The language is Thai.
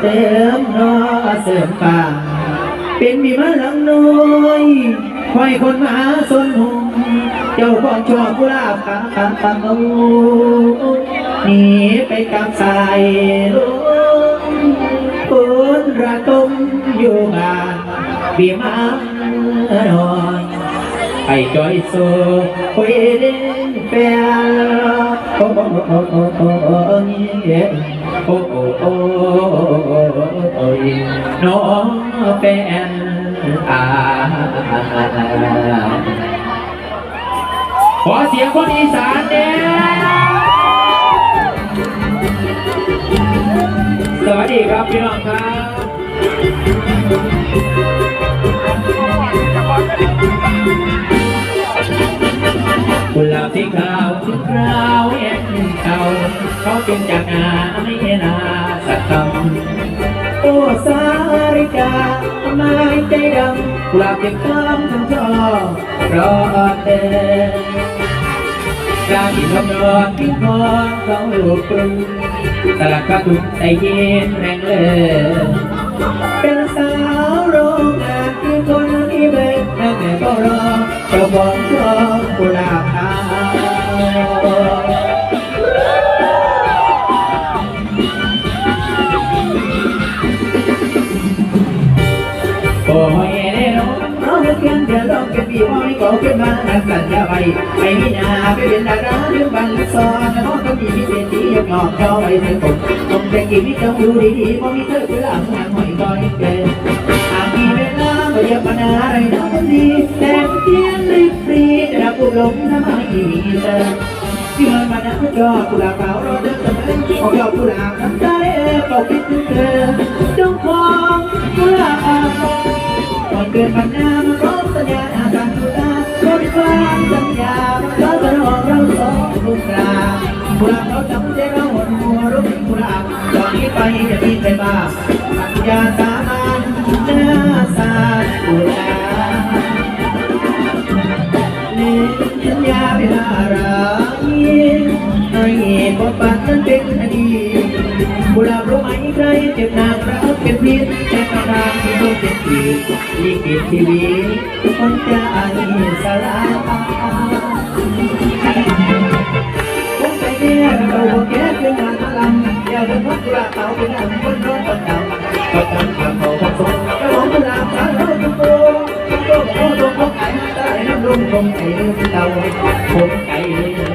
เติมนอเสริมป่า เป็นมีมาลังน้อยคอยคนมาสนหงเจ้าของชอบกุหลาบขาขาขาเอาหนีไปกับสายลมฝนระตมอยู่บ้านบีมาหน่อย ไอ้จอยโซคุยเล่นแฟนโอ้โอ้โอ้โอ้โอ้โอ้เนี่โอ้โอ้โอ้โอ้ยน้องแฟนอาขอเสียงคนอีสานเนี่ยสวัสดีครับพี่น้องครับ เก่าเขาจงจากนาไม่นาสักคำโอ้สาริกาทำไมใจดำกลาบยังข้ามทั้งจอรอเดินการที่ทำนอนทิ้งคอนเขาปรุงสลักกระตุกใจเย็นแรงเลยเป็นสาวโรงงานที่คนที่เบ็ดแม่แม่ก็รอเจ้าของชอกุหลาบขาว โอ้ยเด้น้องเอาเพียงเดียวลองกันบีบให้ก็ขึ้นมานักสัญญาไว้ไม่มีหน้าไปเป็นดาราหรือบันลึกซ้อนน้องก็มีพิเศษฐียกยอมเจ้าไว้เถิดผมต้องแต่กินไม่ต้องดูดีๆเพราะมีเธอกุหลาบหางหอยก้อยเกินหากมีเวลาก็อย่าปัญหาอะไรน้องดีแต่เพียงรีบรีจะรับผู้หลงทำไมมีเธอที่มันมาดักจอกุหลาบขาวรอเดินเสมอของยอดกุหลาบน้ำตาเล็ก็คิดถึงเธอ เกิดปัญหามาพร้อมสัญญาอาการกุหลาบลดความสัญญาเราจะรอเราสองลูกกลากุหลาเราจำใจเราหดหัวรุ่งกุหลาตอนนี้ไปจะมีใจบ้าปัญญาสามัญเนื้อสากุลาเล่นสัญญาเวลาราใลิขิตชีวิตคนจะอันสลายผมไปเนี่ยเราแก่เป็นงานอลังอย่าเดินพักกุหลาเต่าเป็นอันคนร้อนคนดำก็ทำความเขาความสมก็หอมกุหลาบสาวเราตุ้งโตตุ้งโตโตโตโตไก่ตายน้ำลมลมไก่เรื่องเราผม